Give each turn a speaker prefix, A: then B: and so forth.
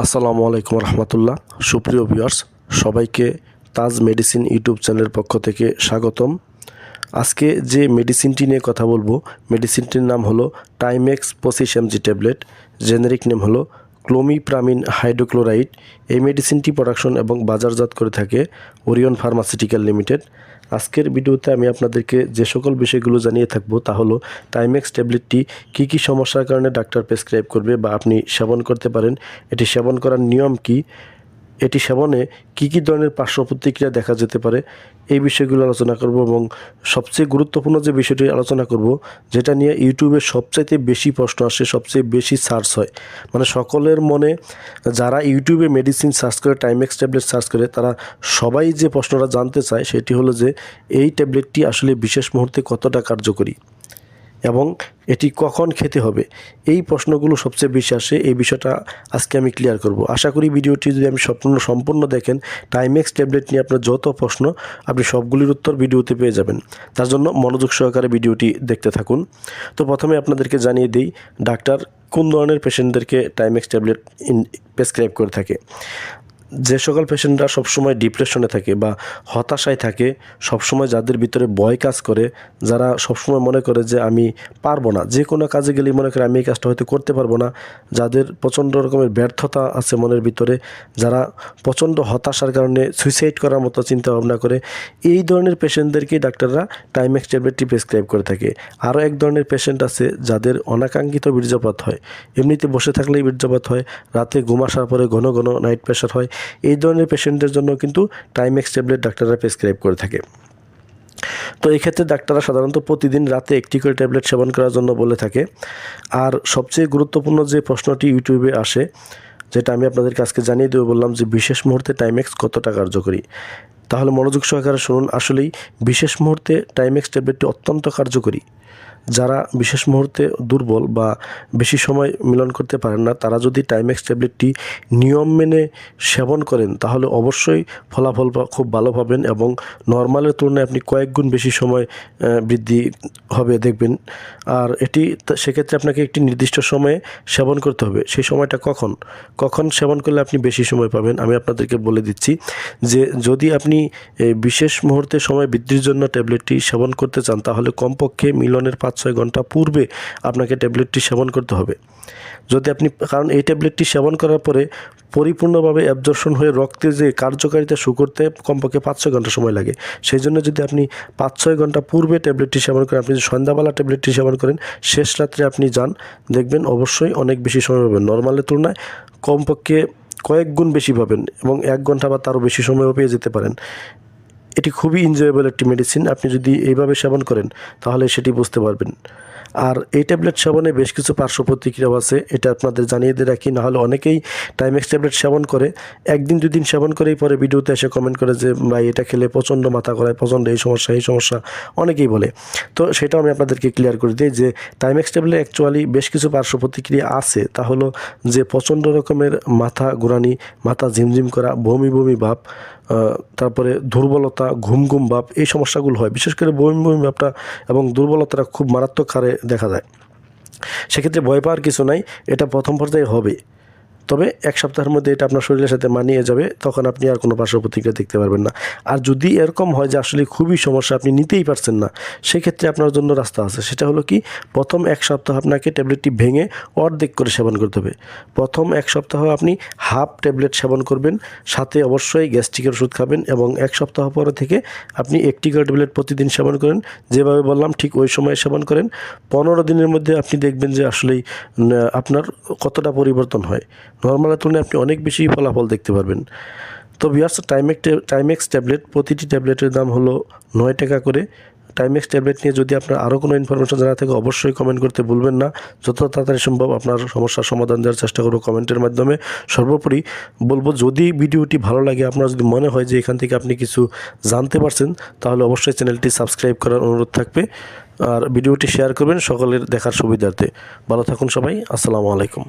A: আসসালামু আলাইকুম রহমতুল্লাহ। সুপ্রিয় ভিউয়ার্স, সবাইকে তাজ মেডিসিন ইউটিউব চ্যানেলের পক্ষ থেকে স্বাগতম। আজকে যে মেডিসিনটি নিয়ে কথা বলব, মেডিসিনটির নাম হলো টাইমেক্স পঁচিশ এমজি ট্যাবলেট জেনেরিক নেম হলো ক্লোমিপ্রামিন হাইড্রোক্লোরাইড এই মেডিসিনটি প্রোডাকশন এবং বাজারজাত করে থাকে ওরিয়ন ফার্মাসিউটিক্যাল লিমিটেড। আজকের ভিডিওতে আমি আপনাদেরকে যে সকল বিষয়গুলো জানিয়ে থাকব তা হলো টাইমেক্স ট্যাবলেটটি কী কী সমস্যার কারণে ডাক্তার প্রেসক্রাইব করবে বা আপনি সেবন করতে পারেন, এটি সেবন করার নিয়ম কী এটি সেবনে কী কী ধরনের পার্শ্ব প্রতিক্রিয়া দেখা যেতে পারে, এই বিষয়গুলো আলোচনা করব এবং সবচেয়ে গুরুত্বপূর্ণ যে বিষয়টি আলোচনা করব, যেটা নিয়ে ইউটিউবে সবচাইতে বেশি প্রশ্ন আসে, সবচেয়ে বেশি সার্চ হয়। মানে সকলের মনে যারা ইউটিউবে মেডিসিন সার্চ করে টাইমেক্স ট্যাবলেট সার্চ করে, তারা সবাই যে প্রশ্নটা জানতে চায়, সেটি হলো যে এই ট্যাবলেটটি আসলে বিশেষ মুহূর্তে কতটা কার্যকরী। এবং এটি কখন খেতে হবে? এই প্রশ্নগুলো সবচেয়ে বেশি আসে। এই বিষয়টা আজকে আমি ক্লিয়ার করব। আশা করি ভিডিওটি যদি আমি সম্পূর্ণ সম্পূর্ণ দেখেন টাইমেক্স ট্যাবলেট নিয়ে আপনার যত প্রশ্ন, আপনি সবগুলির উত্তর ভিডিওতে পেয়ে যাবেন। তার জন্য মনোযোগ সহকারে ভিডিওটি দেখতে থাকুন। তো প্রথমে আপনাদেরকে জানিয়ে দিই, ডাক্তার কোন ধরনের পেশেন্টদেরকে টাইমেক্স ট্যাবলেট প্রেসক্রাইব করে থাকে? যে সকল পেশেন্টরা সবসময় ডিপ্রেশনে থাকে বা হতাশায় থাকে, সবসময় যাদের ভিতরে ভয় কাজ করে, যারা সবসময় মনে করে যে আমি পারব না, যে কোনো কাজে গেলেই মনে করে আমি এই কাজটা হয়তো করতে পারব না, যাদের প্রচণ্ড রকমের ব্যর্থতা আছে মনের ভিতরে, যারা প্রচণ্ড হতাশার কারণে সুইসাইড করার মতো চিন্তা ভাবনা করে, এই ধরনের পেশেন্টদেরকেই ডাক্তাররা টাইমেক্স ট্যাবলেটটি প্রেসক্রাইব করে থাকে। আরও এক ধরনের পেশেন্ট আছে যাদের অনাকাঙ্ক্ষিত বীর্যপাত হয়। এমনিতে বসে থাকলেই বীর্যপাত হয়, রাতে ঘুম আসার পরে ঘন ঘন নাইট প্রেশার হয় এই ধরনের পেশেন্টদের জন্য কিন্তু টাইমেক্স ট্যাবলেট ডাক্তাররা প্রেসক্রাইব করে থাকে। তো এই ক্ষেত্রে ডাক্তাররা সাধারণত প্রতিদিন রাতে একটি করে ট্যাবলেট সেবন করার জন্য বলে থাকে। আর সবচেয়ে গুরুত্বপূর্ণ যে প্রশ্নটি ইউটিউবে আসে, যেটা আমি আপনাদের আজকে জানিয়ে দেবো, বললাম যে বিশেষ মুহূর্তে টাইমেক্স কতটা কার্যকরী? তাহলে মনোযোগ সহকারে শুনুন, আসলেই বিশেষ মুহূর্তে টাইমেক্স ট্যাবলেটটি অত্যন্ত কার্যকরী। যারা বিশেষ মুহূর্তে দুর্বল বা বেশি সময় মিলন করতে পারেন না, তারা যদি টাইমেক্স ট্যাবলেটটি নিয়ম মেনে সেবন করেন, তাহলে অবশ্যই ফলাফল খুব ভালো পাবেন এবং নর্মালের তুলনায় আপনি কয়েক গুণ বেশি সময় বৃদ্ধি হবে দেখবেন। আর এটি সেক্ষেত্রে আপনাকে একটি নির্দিষ্ট সময়ে সেবন করতে হবে। সেই সময়টা কখন? কখন সেবন করলে আপনি বেশি সময় পাবেন? আমি আপনাদেরকে বলে দিচ্ছি যে, যদি আপনি বিশেষ মুহূর্তে সময় বৃদ্ধির জন্য ট্যাবলেটটি সেবন করতে চান, তাহলে কমপক্ষে মিলনের পাঁচ ছয় ঘণ্টা পূর্বে আপনাকে ট্যাবলেটটি সেবন করতে হবে। যদি আপনি, কারণ এই ট্যাবলেটটি সেবন করার পরে পরিপূর্ণভাবে অ্যাবজর্শন হয়ে রক্তে যে কার্যকারিতা শু করতে কমপক্ষে পাঁচ ছয় ঘণ্টা সময় লাগে। সেই জন্য যদি আপনি পাঁচ ছয় ঘণ্টা পূর্বে ট্যাবলেটটি সেবন করেন, আপনি যদি সন্ধ্যাবেলা ট্যাবলেটটি সেবন করেন, শেষ রাত্রে আপনি যান, দেখবেন অবশ্যই অনেক বেশি সময় পাবেন। নর্মালের তুলনায় কমপক্ষে কয়েক গুণ বেশি পাবেন এবং এক ঘণ্টা বা তারও বেশি সময়ও পেয়ে যেতে পারেন। এটি খুবই এনজয়েবল একটি মেডিসিন আপনি যদি এইভাবে সেবন করেন তাহলে সেটি বুঝতে পারবেন। আর এই ট্যাবলেট সেবনে বেশ কিছু পার্শ্ব প্রতিক্রিয়াও আছে, এটা আপনাদের জানিয়ে দিয়ে রাখি, নাহলে অনেকেই টাইমেক্স ট্যাবলেট সেবন করে, একদিন দুদিন সেবন করেই পরে ভিডিওতে এসে কমেন্ট করে যে, ভাই, এটা খেলে প্রচণ্ড মাথা করায় প্রচণ্ড এই সমস্যা এই সমস্যা, অনেকেই বলে। তো সেটাও আমি আপনাদেরকে ক্লিয়ার করে দিই যে টাইমেক্স ট্যাবলেট অ্যাকচুয়ালি বেশ কিছু পার্শ্ব প্রতিক্রিয়া আছে, তা হলো যে, প্রচণ্ড রকমের মাথা ঘোরানি, মাথা ঝিমঝিম করা, বমি বমি ভাব তারপরে দুর্বলতা, ঘুম ঘুম ভাব, এই সমস্যাগুলো হয়। বিশেষ করে বমি বমি ভাবটা এবং দুর্বলতাটা খুব মারাত্মক হারে দেখা যায়। সেক্ষেত্রে ভয় পাওয়ার কিছু নাই এটা প্রথম পর্যায়ে হবে। তবে এক সপ্তাহের মধ্যে এটা আপনার শরীরের সাথে মানিয়ে যাবে, তখন আপনি আর কোনো পার্শ্ব প্রতিক্রিয়া দেখতে পারবেন না। আর যদি এরকম হয় যে আসলে খুবই সমস্যা, আপনি নিতেই পারছেন না, সেক্ষেত্রে আপনার জন্য রাস্তা আছে। সেটা হলো কি, প্রথম এক সপ্তাহ আপনাকে ট্যাবলেটটি ভেঙে অর্ধেক করে সেবন করতে হবে। প্রথম এক সপ্তাহ আপনি হাফ ট্যাবলেট সেবন করবেন, সাথে অবশ্যই গ্যাস্ট্রিকের ওষুধ খাবেন এবং এক সপ্তাহ পরে থেকে আপনি একটি করে ট্যাবলেট প্রতিদিন সেবন করেন, যেভাবে বললাম ঠিক ওই সময় সেবন করেন। পনেরো দিনের মধ্যে আপনি দেখবেন যে আসলেই আপনার কতটা পরিবর্তন হয়। নর্মালের তুলনায় আপনি অনেক বেশি ফলাফল দেখতে পারবেন। তো বিয়ার্স টাইমেক টাইমেক্স ট্যাবলেট প্রতিটি ট্যাবলেটের দাম হলো নয় টাকা করে। টাইমেক্স ট্যাবলেট নিয়ে যদি আপনার আরও কোনো ইনফরমেশন জানা থাকে, অবশ্যই কমেন্ট করতে ভুলবেন না। যত তাড়াতাড়ি সম্ভব আপনার সমস্যার সমাধান দেওয়ার চেষ্টা করব কমেন্টের মাধ্যমে। সর্বোপরি বলব, যদি ভিডিওটি ভালো লাগে, আপনার যদি মনে হয় যে এখান থেকে আপনি কিছু জানতে পারছেন, তাহলে অবশ্যই চ্যানেলটি সাবস্ক্রাইব করার অনুরোধ থাকবে। আর ভিডিওটি শেয়ার করবেন সকলের দেখার সুবিধার্থে। ভালো থাকুন সবাই, আসসালামু আলাইকুম।